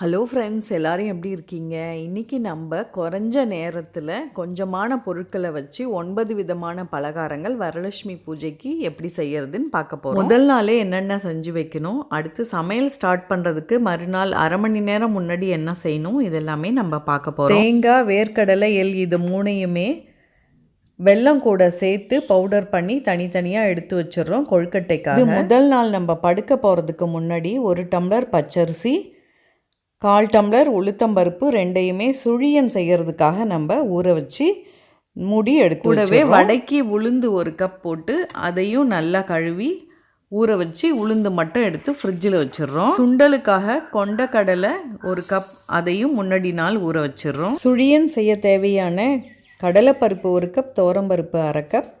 Hello friends எல்லாரும் எப்படி இருக்கீங்க? இன்றைக்கி நம்ம குறைஞ்ச நேரத்தில் கொஞ்சமான பொருட்களை வச்சு ஒன்பது விதமான பலகாரங்கள் வரலட்சுமி பூஜைக்கு எப்படி செய்யறதுன்னு பார்க்க போகிறோம் முதல் நாளே என்னென்ன செஞ்சு வைக்கணும்? அடுத்து சமையல் ஸ்டார்ட் பண்ணுறதுக்கு மறுநாள் அரை மணி நேரம் முன்னாடி என்ன செய்யணும்? இதெல்லாமே நம்ம பார்க்க போகிறோம் தேங்காய் வேர்க்கடலை எள் இது மூணையுமே வெல்லம் கூட சேர்த்து பவுடர் பண்ணி தனித்தனியாக எடுத்து வச்சிடுறோம் கொழுக்கட்டைக்காக. முதல் நாள் நம்ம படுக்க போகிறதுக்கு முன்னாடி ஒரு டம்ளர் பச்சரிசி கால் டம்ளர் உளுத்தம்பருப்பு ரெண்டையுமே சுழியன் செய்கிறதுக்காக நம்ம ஊற வச்சு மூடி எடுத்து கூடவே வடக்கி உளுந்து ஒரு கப் போட்டு அதையும் நல்லா கழுவி ஊற வச்சு உளுந்து மட்டும் எடுத்து ஃப்ரிட்ஜில் வச்சிடுறோம். சுண்டலுக்காக கொண்ட கடலை ஒரு கப் அதையும் முன்னாடி நாள் ஊற வச்சிடுறோம். சுழியன் செய்ய தேவையான கடலைப்பருப்பு ஒரு கப் தோரம்பருப்பு அரை கப்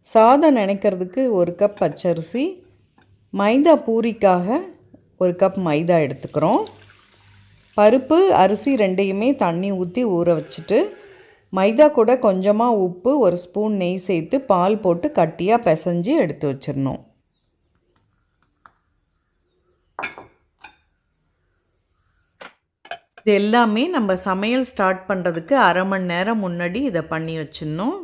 சாதம் நினைக்கிறதுக்கு ஒரு கப் பச்சரிசி மைதா பூரிக்காக ஒரு கப் மைதா எடுத்துக்கிறோம். பருப்பு அரிசி ரெண்டையுமே தண்ணி ஊற்றி ஊற வச்சுட்டு மைதா கூட கொஞ்சமாக உப்பு ஒரு ஸ்பூன் நெய் சேர்த்து பால் போட்டு கட்டியாக பிசைஞ்சு எடுத்து வச்சிடணும். இது எல்லாமே நம்ம சமையல் ஸ்டார்ட் பண்ணுறதுக்கு அரை மணி நேரம் முன்னாடி இதை பண்ணி வச்சிடணும்.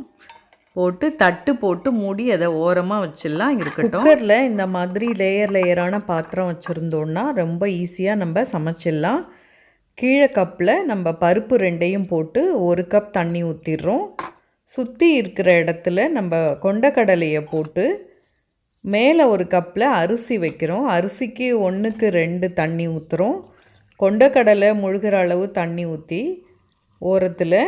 போட்டு தட்டு போட்டு மூடி அதை ஓரமாக வச்சிடலாம். இருக்கட்டும். குக்கரில் இந்த மாதிரி லேயர் லேயரான பாத்திரம் வச்சுருந்தோன்னா ரொம்ப ஈஸியாக நம்ம சமைச்சிடலாம். கீழே கப்பில் நம்ம பருப்பு ரெண்டையும் போட்டு ஒரு கப் தண்ணி ஊற்றிடுறோம் சுற்றி இருக்கிற இடத்துல நம்ம கொண்டக்கடலையை போட்டு மேலே ஒரு கப்பில் அரிசி வைக்கிறோம். அரிசிக்கு ஒன்றுக்கு ரெண்டு தண்ணி ஊற்றுறோம் கொண்டக்கடலை முழுகிற அளவு தண்ணி ஊற்றி ஓரத்தில்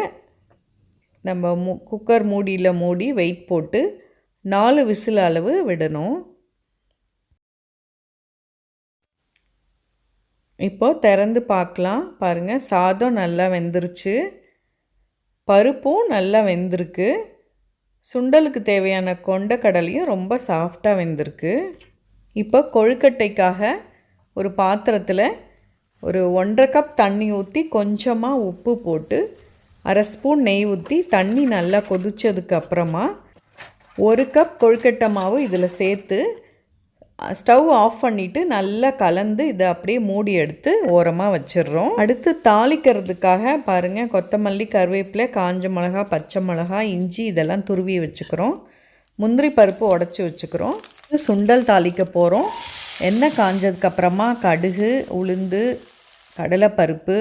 நம்ம மு குக்கர் மூடியில் மூடி வெயிட் போட்டு நாலு விசில் அளவு விடணும். இப்போது திறந்து பார்க்கலாம். பாருங்கள் சாதம் நல்லா வெந்துருச்சு. பருப்பும் நல்லா வெந்திருக்கு. சுண்டலுக்கு தேவையான கொண்ட கடலையும் ரொம்ப சாஃப்டாக வெந்திருக்கு. இப்போ கொழுக்கட்டைக்காக ஒரு பாத்திரத்தில் ஒரு ஒன்றரை கப் தண்ணி ஊற்றி கொஞ்சமாக உப்பு போட்டு அரை ஸ்பூன் நெய் ஊற்றி தண்ணி நல்லா கொதிச்சதுக்கு அப்புறமா ஒரு கப் கொழுக்கட்டை மாவு இதில் சேர்த்து ஸ்டவ் ஆஃப் பண்ணிவிட்டு நல்லா கலந்து இதை அப்படியே மூடி எடுத்து ஓரமாக வச்சிடுறோம். அடுத்து தாளிக்கிறதுக்காக பாருங்கள் கொத்தமல்லி கருவேப்பிலை காஞ்ச மிளகா பச்சை மிளகா இஞ்சி இதெல்லாம் துருவி வச்சுக்கிறோம். முந்திரி பருப்பு உடச்சி வச்சுக்கிறோம். சுண்டல் தாளிக்க போகிறோம் எண்ணெய் காஞ்சதுக்கப்புறமா கடுகு உளுந்து கடலைப்பருப்பு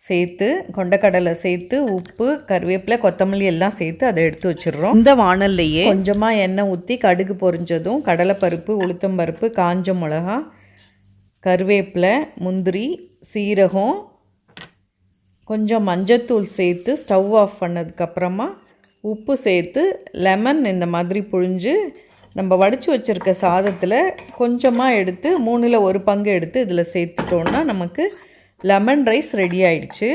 சேர்த்து கொண்டக்கடலை சேர்த்து உப்பு கருவேப்பிலை கொத்தமல்லி எல்லாம் சேர்த்து அதை எடுத்து வச்சிடுறோம். இந்த வானல்லையே கொஞ்சமாக எண்ணெய் ஊற்றி கடுகு பொரிஞ்சதும் கடலைப்பருப்பு உளுத்தம்பருப்பு காஞ்ச மிளகா கருவேப்பிலை முந்திரி சீரகம் கொஞ்சம் மஞ்சத்தூள் சேர்த்து ஸ்டவ் ஆஃப் பண்ணதுக்கப்புறமா உப்பு சேர்த்து லெமன் இந்த மாதிரி புழிஞ்சு நம்ம வடித்து வச்சுருக்க சாதத்தில் கொஞ்சமாக எடுத்து மூணில் ஒரு பங்கு எடுத்து இதில் சேர்த்துட்டோன்னா நமக்கு லெமன் ரைஸ் ரெடி ஆயிடுச்சு.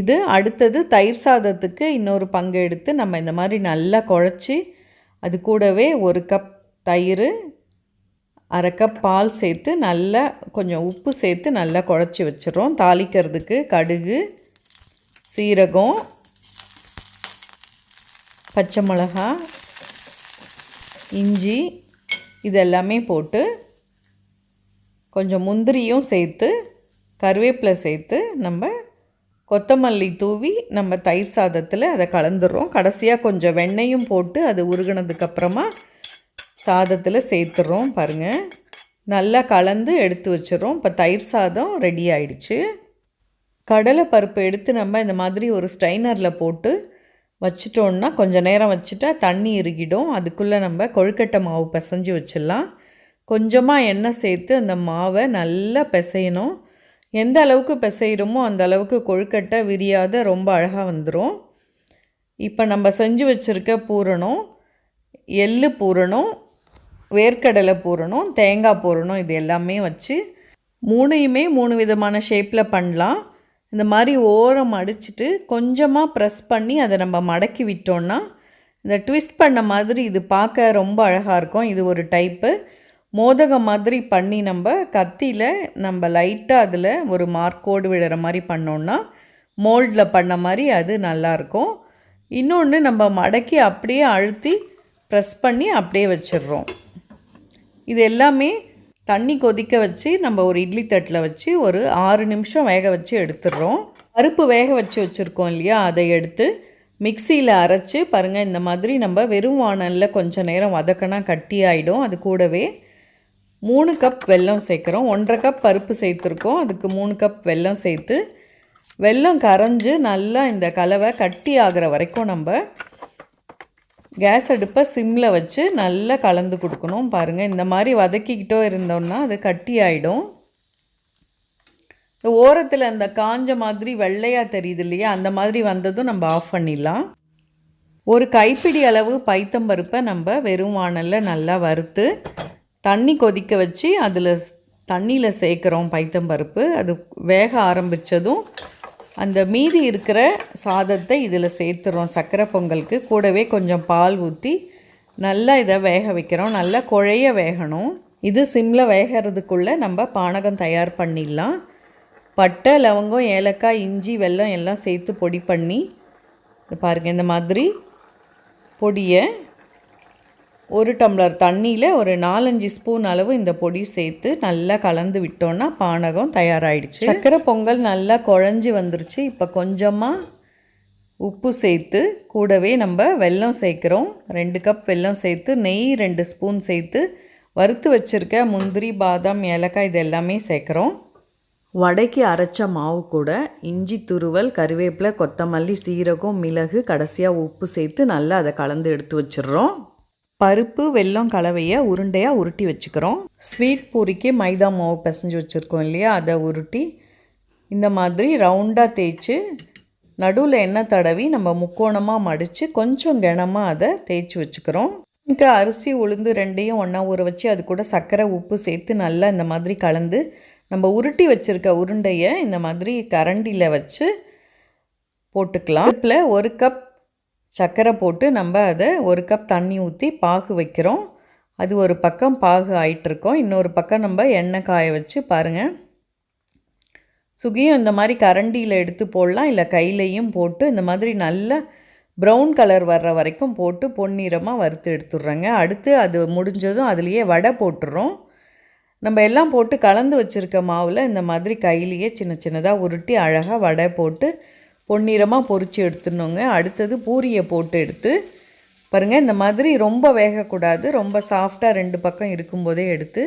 இது அடுத்தது தயிர் சாதத்துக்கு இன்னொரு பங்கு எடுத்து நம்ம இந்த மாதிரி நல்லா குழச்சி அது கூடவே ஒரு கப் தயிர் அரை கப் பால் சேர்த்து நல்லா கொஞ்சம் உப்பு சேர்த்து நல்லா குழச்சி வச்சிடறோம். தாளிக்கிறதுக்கு கடுகு சீரகம் பச்சை மிளகா இஞ்சி இதெல்லாமே போட்டு கொஞ்சம் முந்திரியும் சேர்த்து கருவேப்பிலை சேர்த்து நம்ம கொத்தமல்லி தூவி நம்ம தயிர் சாதத்தில் அதை கலந்துடுறோம். கடைசியாக கொஞ்சம் வெண்ணெயும் போட்டு அது உருகினதுக்கப்புறமா சாதத்தில் சேர்த்துறோம் பாருங்கள் நல்லா கலந்து எடுத்து வச்சிடறோம். இப்போ தயிர் சாதம் ரெடி ஆயிடுச்சு. கடலை பருப்பு எடுத்து நம்ம இந்த மாதிரி ஒரு ஸ்டைனரில் போட்டு வச்சிட்டோன்னா கொஞ்சம் நேரம் வச்சுட்டா தண்ணி இறுகிடும். அதுக்குள்ளே நம்ம கொழுக்கட்டை மாவு பிசைஞ்சு வச்சிடலாம். கொஞ்சமாக எண்ணெய் சேர்த்து அந்த மாவை நல்லா பிசையணும். எந்த அளவுக்கு பிசைகிறோமோ அந்த அளவுக்கு கொழுக்கட்டை விரியாத ரொம்ப அழகாக வந்துடும் இப்போ நம்ம செஞ்சு வச்சுருக்க பூரணம் எள்ளு பூரணம் வேர்க்கடலை பூரணம் தேங்காய் பூரணம் இது எல்லாமே வச்சு மூணையுமே மூணு விதமான ஷேப்பில் பண்ணலாம். இந்த மாதிரி ஓரம் அடிச்சுட்டு கொஞ்சமாக ப்ரெஸ் பண்ணி அதை நம்ம மடக்கி விட்டோன்னா இந்த ட்விஸ்ட் பண்ண மாதிரி இது பார்க்க ரொம்ப அழகாக இருக்கும். இது ஒரு டைப்பு மோதகம் மாதிரி பண்ணி நம்ம கத்தியில் நம்ம லைட்டாக அதில் ஒரு மார்க்கோடு விடுற மாதிரி பண்ணோன்னா மோல்டில் பண்ண மாதிரி அது நல்லாயிருக்கும் இன்னொன்று நம்ம மடக்கி அப்படியே அழுத்தி ப்ரெஸ் பண்ணி அப்படியே வச்சிடுறோம். இது எல்லாமே தண்ணி கொதிக்க வச்சு நம்ம ஒரு இட்லி தட்டில் வச்சு ஒரு ஆறு நிமிஷம் வேக வச்சு எடுத்துடுறோம். பருப்பு வேக வச்சு வச்சுருக்கோம் இல்லையா? அதை எடுத்து மிக்சியில் அரைச்சி பாருங்கள் இந்த மாதிரி நம்ம வெறும் வானலில் கொஞ்சம் நேரம் வதக்கினா கட்டி ஆகிடும் அது கூடவே மூணு கப் வெல்லம் சேர்க்குறோம். ஒன்றரை கப் பருப்பு சேர்த்துருக்கோம். அதுக்கு மூணு கப் வெல்லம் சேர்த்து வெல்லம் கரைஞ்சு நல்லா இந்த கலவை கட்டி ஆகிற வரைக்கும் நம்ம கேஸ் அடுப்பை சிம்மில் வச்சு நல்லா கலந்து கொடுக்கணும். பாருங்கள் இந்த மாதிரி வதக்கிக்கிட்டோ இருந்தோம்னா அது கட்டி ஆகிடும் இந்த ஓரத்தில் அந்த காஞ்ச மாதிரி வெள்ளையாக தெரியுது இல்லையா அந்த மாதிரி வந்ததும் நம்ம ஆஃப் பண்ணிடலாம். ஒரு கைப்பிடி அளவு பைத்தம்பருப்பை நம்ம வெறும் வானலில் நல்லா வறுத்து தண்ணி கொதிக்க வச்சு அதில் தண்ணியில் சேர்க்குறோம் பைத்தம்பருப்பு அது வேக ஆரம்பித்ததும் அந்த மீதி இருக்கிற சாதத்தை இதில் சேர்த்துறோம். சக்கரை பொங்கலுக்கு கூடவே கொஞ்சம் பால் ஊற்றி நல்லா இதை வேக வைக்கிறோம். நல்லா குழைய வேகணும். இது சிம்மில் வேகிறதுக்குள்ளே நம்ம பானகம் தயார் பண்ணிடலாம். பட்டை லவங்கம் ஏலக்காய் இஞ்சி வெல்லம் எல்லாம் சேர்த்து பொடி பண்ணி பாருங்கள் இந்த மாதிரி பொடியை ஒரு டம்ளர் தண்ணியில் ஒரு நாலஞ்சு ஸ்பூன் அளவு இந்த பொடி சேர்த்து நல்லா கலந்து விட்டோன்னா பானகம் தயாராகிடுச்சு சக்கரை பொங்கல் நல்லா குழஞ்சி வந்துருச்சு. இப்போ கொஞ்சமாக உப்பு சேர்த்து கூடவே நம்ம வெல்லம் சேர்க்குறோம். ரெண்டு கப் வெல்லம் சேர்த்து நெய் ரெண்டு ஸ்பூன் சேர்த்து வறுத்து வச்சுருக்க முந்திரி பாதாம் ஏலக்காய் இது எல்லாமே சேர்க்குறோம். வடைக்கு அரைச்ச மாவு கூட இஞ்சி துருவல் கருவேப்பிலை கொத்தமல்லி சீரகம் மிளகு கடைசியாக உப்பு சேர்த்து நல்லா அதை கலந்து எடுத்து வச்சிடுறோம். பருப்பு வெல்லம் கலவையை உருண்டையாக உருட்டி வச்சுக்கிறோம். ஸ்வீட் பூரிக்கு மைதா மாவு பிசைஞ்சு வச்சுருக்கோம் இல்லையா? அதை உருட்டி இந்த மாதிரி ரவுண்டாக தேய்ச்சி நடுவில் எண்ணெய் தடவி நம்ம முக்கோணமாக மடித்து கொஞ்சம் கனமாக அதை தேய்ச்சி வச்சுக்கிறோம். இங்கே அரிசி உளுந்து ரெண்டையும் ஒன்றா ஊற வச்சு அது கூட சர்க்கரை உப்பு சேர்த்து நல்லா இந்த மாதிரி கலந்து நம்ம உருட்டி வச்சுருக்க உருண்டையை இந்த மாதிரி கரண்டியில் வச்சு போட்டுக்கலாம். இதில் ஒரு கப் சர்க்கரை போட்டு நம்ம அதை ஒரு கப் தண்ணி ஊற்றி பாகு வைக்கிறோம். அது ஒரு பக்கம் பாகு ஆயிட்டுருக்கோம். இன்னொரு பக்கம் நம்ம எண்ணெய் காய வச்சு பாருங்கள் சுகியும் இந்த மாதிரி கரண்டியில் எடுத்து போடலாம். இல்லை கையிலையும் போட்டு இந்த மாதிரி நல்ல ப்ரௌன் கலர் வர்ற வரைக்கும் போட்டு பொன்னிறமாக வறுத்து எடுத்துடுறேங்க. அடுத்து அது முடிஞ்சதும் அதுலேயே வடை போட்டுடுறோம் நம்ம எல்லாம் போட்டு கலந்து வச்சுருக்க மாவில் இந்த மாதிரி கையிலேயே சின்ன சின்னதாக உருட்டி அழகாக வடை போட்டு பொன்னிறமாக பொறிச்சு எடுத்துடணுங்க. அடுத்தது பூரியை போட்டு எடுத்து பாருங்கள் இந்த மாதிரி ரொம்ப வேகக்கூடாது. ரொம்ப சாஃப்டாக ரெண்டு பக்கம் இருக்கும்போதே எடுத்து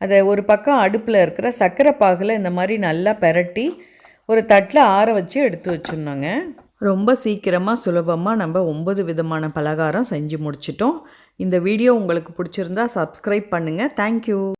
அதை ஒரு பக்கம் அடுப்பில் இருக்கிற சர்க்கரை பாகில் இந்த மாதிரி நல்லா பெரட்டி ஒரு தட்டில் ஆற வச்சு எடுத்து வச்சுருந்தோங்க ரொம்ப சீக்கிரமாக சுலபமாக நம்ம ஒம்பது விதமான பலகாரம் செஞ்சு முடிச்சிட்டோம். இந்த வீடியோ உங்களுக்கு பிடிச்சிருந்தா சப்ஸ்கிரைப் பண்ணுங்கள் தேங்க்யூ